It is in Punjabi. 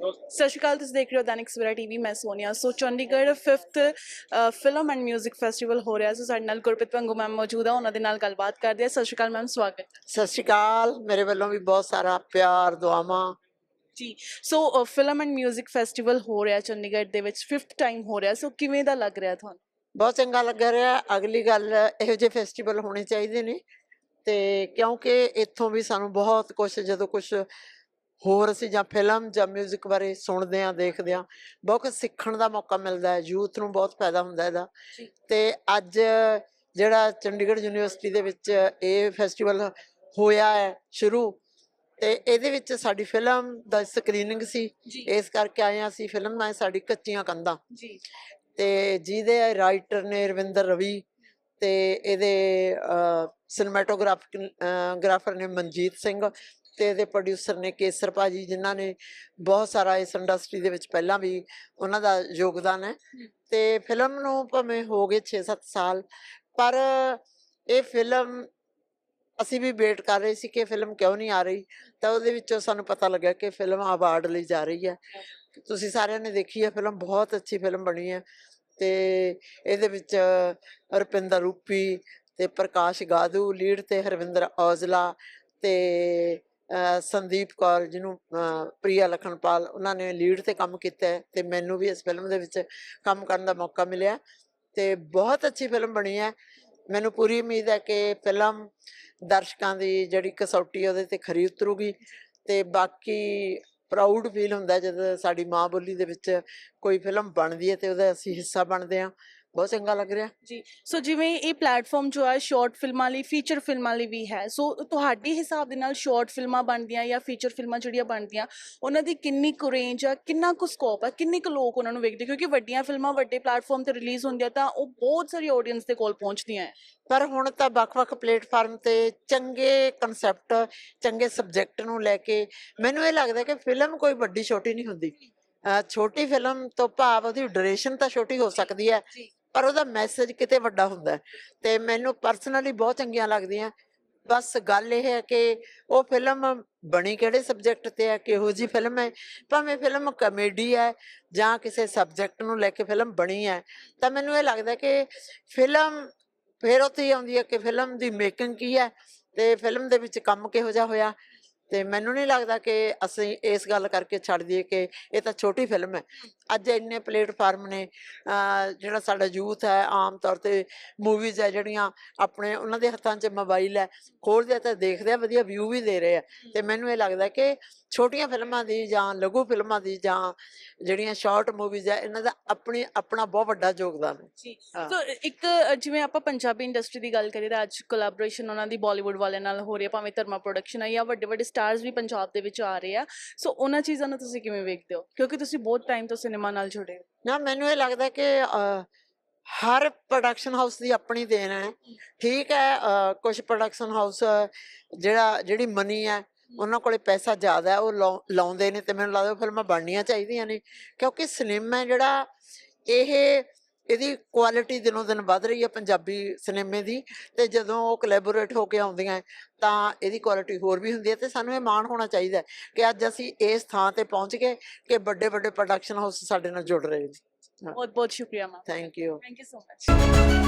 ਸਤਿ ਸ਼੍ਰੀ ਅਕਾਲ ਤੁਸੀਂ ਦੇਖ ਰਹੇ ਹੋ ਦੈਨਿਕ ਸਵੇਰਾ ਟੀਵੀ ਮੈਂ Sonia so Chandigarh 5th film and 뮤직 festival ਹੋ ਰਿਹਾ ਸੋ ਸਾਡੇ ਨਾਲ ਗੁਰਪ੍ਰੀਤ ਪੰਗੂ ਮੈਮ ਮੌਜੂਦ ਆ ਉਹਨਾਂ ਦੇ ਨਾਲ ਗੱਲਬਾਤ ਕਰਦੇ ਆ ਸਤਿ ਸ਼੍ਰੀ ਅਕਾਲ ਮੈਮ ਸਵਾਗਤ ਹੈ ਸਤਿ ਸ਼੍ਰੀ ਅਕਾਲ ਮੇਰੇ ਵੱਲੋਂ ਵੀ ਬਹੁਤ ਸਾਰਾ ਪਿਆਰ ਦੁਆਵਾਂ ਜੀ ਸੋ ਫਿਲਮ ਐਂਡ 뮤직 ਫੈਸਟੀਵਲ ਹੋ ਰਿਹਾ ਚੰਡੀਗੜ੍ਹ ਦੇ ਵਿੱਚ 5th ਟਾਈਮ ਹੋ ਰਿਹਾ ਸੋ ਕਿਵੇਂ ਦਾ ਲੱਗ ਰਿਹਾ ਤੁਹਾਨੂੰ ਬਹੁਤ ਚੰਗਾ ਲੱਗ ਰਿਹਾ ਅਗਲੀ ਗੱਲ ਇਹੋ ਜਿਹੇ ਫੈਸਟੀਵਲ ਹੋਣੇ ਚਾਹੀਦੇ ਨੇ ਤੇ ਕਿਉਂਕਿ ਇੱਥੋਂ ਵੀ ਸਾਨੂੰ ਬਹੁਤ ਕੁਝ ਜਦੋਂ ਕੁਝ ਹੋਰ ਅਸੀਂ ਜਾਂ ਫਿਲਮ ਜਾਂ 뮤직 ਬਾਰੇ ਸੁਣਦੇ ਆ ਦੇਖਦੇ ਆ ਬਹੁਤ ਸਿੱਖਣ ਦਾ ਮੌਕਾ ਮਿਲਦਾ ਹੈ ਯੂਥ ਨੂੰ ਬਹੁਤ ਫਾਇਦਾ ਹੁੰਦਾ ਇਹਦਾ। ਤੇ ਅੱਜ ਜਿਹੜਾ ਚੰਡੀਗੜ੍ਹ ਯੂਨੀਵਰਸਿਟੀ ਦੇ ਵਿੱਚ ਇਹ ਫੈਸਟੀਵਲ ਹੋਇਆ ਹੈ ਸ਼ੁਰੂ ਤੇ ਇਹਦੇ ਵਿੱਚ ਸਾਡੀ ਫਿਲਮ ਦਾ ਸਕਰੀਨਿੰਗ ਸੀ। ਇਸ ਕਰਕੇ ਆਏ ਹਾਂ ਅਸੀਂ ਫਿਲਮ ਹੈ ਸਾਡੀ ਕੱਚੀਆਂ ਕੰਧਾਂ। ਜੀ। ਤੇ ਜਿਹਦੇ ਰਾਈਟਰ ਨੇ ਰਵਿੰਦਰ ਰਵੀ ਤੇ ਇਹਦੇ ਸਿਨੇਮੈਟੋਗ੍ਰਾਫਰ ਨੇ ਮਨਜੀਤ ਸਿੰਘ ਤੇ ਇਹਦੇ ਪ੍ਰੋਡਿਊਸਰ ਨੇ ਕੇਸਰ ਭਾਜੀ ਜਿਨ੍ਹਾਂ ਨੇ ਬਹੁਤ ਸਾਰਾ ਇਸ ਇੰਡਸਟਰੀ ਦੇ ਵਿੱਚ ਪਹਿਲਾਂ ਵੀ ਉਹਨਾਂ ਦਾ ਯੋਗਦਾਨ ਹੈ। ਤੇ ਫਿਲਮ ਨੂੰ ਭਾਵੇਂ ਹੋ ਗਏ 6-7 ਸਾਲ ਪਰ ਇਹ ਫਿਲਮ ਅਸੀਂ ਵੀ ਵੇਟ ਕਰ ਰਹੇ ਸੀ ਕਿ ਫਿਲਮ ਕਿਉਂ ਨਹੀਂ ਆ ਰਹੀ। ਤਾਂ ਉਹਦੇ ਵਿੱਚੋਂ ਸਾਨੂੰ ਪਤਾ ਲੱਗਿਆ ਕਿ ਫਿਲਮ ਅਵਾਰਡ ਲਈ ਜਾ ਰਹੀ ਹੈ। ਤੁਸੀਂ ਸਾਰਿਆਂ ਨੇ ਦੇਖੀ ਹੈ ਫਿਲਮ ਬਹੁਤ ਅੱਛੀ ਫਿਲਮ ਬਣੀ ਹੈ। ਤੇ ਇਹਦੇ ਵਿੱਚ ਰੁਪਿੰਦਰ ਰੂਪੀ ਤੇ ਪ੍ਰਕਾਸ਼ ਗਾਦੂ ਲੀਡ ਤੇ ਹਰਵਿੰਦਰ ਔਜਲਾ ਤੇ ਸੰਦੀਪ ਕੌਰ ਜਿਹਨੂੰ ਅਹ, ਪ੍ਰਿਆ ਲਖਨਪਾਲ ਉਹਨਾਂ ਨੇ ਲੀਡ ਤੇ ਕੰਮ ਕੀਤਾ ਹੈ ਤੇ ਮੈਨੂੰ ਵੀ ਇਸ ਫਿਲਮ ਦੇ ਵਿੱਚ ਕੰਮ ਕਰਨ ਦਾ ਮੌਕਾ ਮਿਲਿਆ ਤੇ ਬਹੁਤ ਅੱਛੀ ਫਿਲਮ ਬਣੀ ਹੈ। ਮੈਨੂੰ ਪੂਰੀ ਉਮੀਦ ਹੈ ਕਿ ਫਿਲਮ ਦਰਸ਼ਕਾਂ ਦੀ ਜਿਹੜੀ ਕਸੌਟੀ ਉਹਦੇ ਤੇ ਖਰੀ ਉਤਰੂਗੀ ਤੇ ਬਾਕੀ ਪ੍ਰਾਊਡ ਫੀਲ ਹੁੰਦਾ ਜਦ ਸਾਡੀ ਮਾਂ ਬੋਲੀ ਦੇ ਵਿੱਚ ਕੋਈ ਫਿਲਮ ਬਣਦੀ ਹੈ ਤੇ ਉਹਦਾ ਅਸੀਂ ਹਿੱਸਾ ਬਣਦੇ ਹਾਂ। ਬਹੁਤ ਚੰਗਾ ਲੱਗ ਰਿਹਾ। ਜੀ ਸੋ ਜਿਵੇਂ ਇਹ ਪਲੇਟਫਾਰਮ ਜੋ ਹੈ ਸ਼ਾਰਟ ਫਿਲਮਾਂ ਲਈ ਫੀਚਰ ਫਿਲਮਾਂ ਲਈ ਵੀ ਹੈ। ਸੋ ਤੁਹਾਡੇ ਹਿਸਾਬ ਦੇ ਨਾਲ ਸ਼ਾਰਟ ਫਿਲਮਾਂ ਬਣਦੀਆਂ ਜਾਂ ਫੀਚਰ ਫਿਲਮਾਂ ਜਿਹੜੀਆਂ ਬਣਦੀਆਂ ਉਹਨਾਂ ਦੀ ਕਿੰਨੀ ਕੁ ਰੇਂਜ ਆ ਕਿੰਨਾ ਕੁ ਸਕੋਪ ਹੈ ਕਿੰਨੇ ਕੁ ਲੋਕ ਉਹਨਾਂ ਨੂੰ ਵੇਖਦੇ? ਕਿਉਂਕਿ ਵੱਡੀਆਂ ਫਿਲਮਾਂ ਵੱਡੇ ਪਲੇਟਫਾਰਮ ਤੇ ਰਿਲੀਜ਼ ਹੁੰਦੀਆਂ ਤਾਂ ਉਹ ਬਹੁਤ ਸਾਰੀ ਆਡੀਅנס ਦੇ ਕੋਲ ਪਹੁੰਚਦੀਆਂ ਹੈ। ਪਰ ਹੁਣ ਤਾਂ ਵੱਖ-ਵੱਖ ਪਲੇਟਫਾਰਮ ਤੇ ਚੰਗੇ ਕਨਸੈਪਟ ਚੰਗੇ ਸਬਜੈਕਟ ਨੂੰ ਲੈ ਕੇ ਮੈਨੂੰ ਇਹ ਲੱਗਦਾ ਕਿ ਫਿਲਮ ਕੋਈ ਵੱਡੀ ਛੋਟੀ ਨਹੀਂ ਹੁੰਦੀ। ਛੋਟੀ ਫਿਲਮ ਤੋਂ ਭਾਵ ਉਹਦੀ ਡਿਊਰੇਸ਼ਨ ਤਾਂ ਛੋਟੀ ਹੋ ਸਕਦੀ ਹੈ। ਪਰ ਉਹਦਾ ਮੈਸੇਜ ਕਿਤੇ ਵੱਡਾ ਹੁੰਦਾ ਤੇ ਮੈਨੂੰ ਪਰਸਨਲੀ ਬਹੁਤ ਚੰਗੀਆਂ ਲੱਗਦੀਆਂ। ਬਸ ਗੱਲ ਇਹ ਹੈ ਕਿ ਉਹ ਫਿਲਮ ਬਣੀ ਕਿਹੜੇ ਸਬਜੈਕਟ ਤੇ ਹੈ, ਕਿਹੋ ਜੀ ਫਿਲਮ ਹੈ, ਭਾਵੇਂ ਫਿਲਮ ਕਮੇਡੀ ਹੈ ਜਾਂ ਕਿਸੇ ਸਬਜੈਕਟ ਨੂੰ ਲੈ ਕੇ ਫਿਲਮ ਬਣੀ ਹੈ। ਤਾਂ ਮੈਨੂੰ ਇਹ ਲੱਗਦਾ ਕਿ ਫਿਲਮ ਫਿਰ ਉੱਥੇ ਹੀ ਆਉਂਦੀ ਹੈ ਕਿ ਫਿਲਮ ਦੀ ਮੇਕਿੰਗ ਕੀ ਹੈ ਤੇ ਫਿਲਮ ਦੇ ਵਿੱਚ ਕੰਮ ਕਿਹੋ ਜਿਹਾ ਹੋਇਆ। ਤੇ ਮੈਨੂੰ ਨਹੀਂ ਲੱਗਦਾ ਕਿ ਅਸੀਂ ਇਸ ਗੱਲ ਕਰਕੇ ਛੱਡ ਦਈਏ ਕਿ ਇਹ ਤਾਂ ਛੋਟੀ ਫਿਲਮ ਹੈ। ਅੱਜ ਇੰਨੇ ਪਲੇਟਫਾਰਮ ਨੇ ਜਿਹੜਾ ਸਾਡਾ ਯੂਥ ਹੈ ਆਮ ਤੌਰ ਤੇ ਮੂਵੀਜ਼ ਹੈ ਜਿਹੜੀਆਂ ਆਪਣੇ ਉਹਨਾਂ ਦੇ ਹੱਥਾਂ 'ਚ ਮੋਬਾਈਲ ਹੈ ਖੋਲਦੇ ਆ ਤਾਂ ਦੇਖਦੇ ਆ ਵਧੀਆ ਵਿਊ ਵੀ ਦੇ ਰਹੇ ਆ। ਤੇ ਮੈਨੂੰ ਇਹ ਲੱਗਦਾ ਕਿ ਛੋਟੀਆਂ ਫਿਲਮਾਂ ਦੀ ਜਾਂ ਲਘੂ ਫਿਲਮਾਂ ਦੀ ਜਾਂ ਜਿਹੜੀਆਂ ਸ਼ਾਰਟ ਮੂਵੀਜ਼ ਹੈ ਇਹਨਾਂ ਦਾ ਆਪਣੀ ਆਪਣਾ ਬਹੁਤ ਵੱਡਾ ਯੋਗਦਾਨ ਹੈ। ਜੀ। ਸੋ ਇੱਕ ਜਿਵੇਂ ਆਪਾਂ ਪੰਜਾਬੀ ਇੰਡਸਟਰੀ ਦੀ ਗੱਲ ਕਰੀਏ ਤਾਂ ਅੱਜ ਕੋਲੈਬੋਰੇਸ਼ਨ ਉਹਨਾਂ ਦੀ ਬਾਲੀਵੁੱਡ ਵਾਲਿਆਂ ਨਾਲ ਹੋ ਰਹੀ ਹੈ ਭਾਵੇਂ ਧਰਮਾ ਪ੍ਰੋਡਕਸ਼ਨ ਹੈ ਜਾਂ ਵੱਡੇ ਵੱਡੇ ਸਟਾਰਸ ਵੀ ਪੰਜਾਬ ਦੇ ਵਿੱਚ ਆ ਰਹੇ ਆ। ਸੋ ਉਹਨਾਂ ਚੀਜ਼ਾਂ ਨੂੰ ਤੁਸੀਂ ਕਿਵੇਂ ਵੇਖਦੇ ਹੋ? ਕਿਉਂਕਿ ਤੁਸੀਂ ਬਹੁਤ ਟਾਈਮ ਤੋਂ ਸਿਨੇਮਾ ਨਾਲ ਜੁੜੇ ਹੋ। ਨਾ ਮੈਨੂੰ ਇਹ ਲੱਗਦਾ ਕਿ ਹਰ ਪ੍ਰੋਡਕਸ਼ਨ ਹਾਊਸ ਦੀ ਆਪਣੀ ਦੇਣ ਹੈ। ਠੀਕ ਹੈ ਕੁਝ ਪ੍ਰੋਡਕਸ਼ਨ ਹਾਊਸ ਜਿਹੜਾ ਜਿਹੜੀ ਮਨੀ ਹੈ ਉਹਨਾਂ ਕੋਲੇ ਪੈਸਾ ਜ਼ਿਆਦਾ ਉਹ ਲਾਉ- ਲਾਉਂਦੇ ਨੇ ਤੇ ਮੈਨੂੰ ਲੱਗਦਾ ਫਿਲਮਾਂ ਬਣਨੀਆਂ ਚਾਹੀਦੀਆਂ ਨੇ ਕਿਉਂਕਿ ਸਿਨੇਮਾ ਜਿਹੜਾ ਇਹ ਇਹਦੀ ਕੁਆਲਿਟੀ ਦਿਨੋਂ ਦਿਨ ਵੱਧ ਰਹੀ ਹੈ ਪੰਜਾਬੀ ਸਿਨੇਮੇ ਦੀ ਤੇ ਜਦੋਂ ਉਹ ਕੋਲੈਬੋਰੇਟ ਹੋ ਕੇ ਆਉਂਦੀਆਂ ਤਾਂ ਇਹਦੀ ਕੁਆਲਿਟੀ ਹੋਰ ਵੀ ਹੁੰਦੀ ਹੈ ਤੇ ਸਾਨੂੰ ਇਹ ਮਾਣ ਹੋਣਾ ਚਾਹੀਦਾ ਕਿ ਅੱਜ ਅਸੀਂ ਇਸ ਥਾਂ ਤੇ ਪਹੁੰਚ ਗਏ ਕਿ ਵੱਡੇ ਵੱਡੇ ਪ੍ਰੋਡਕਸ਼ਨ ਹਾਊਸ ਸਾਡੇ ਨਾਲ ਜੁੜ ਰਹੇ ਨੇ। ਬਹੁਤ ਬਹੁਤ ਸ਼ੁਕਰੀਆ ma'am thank you thank you so much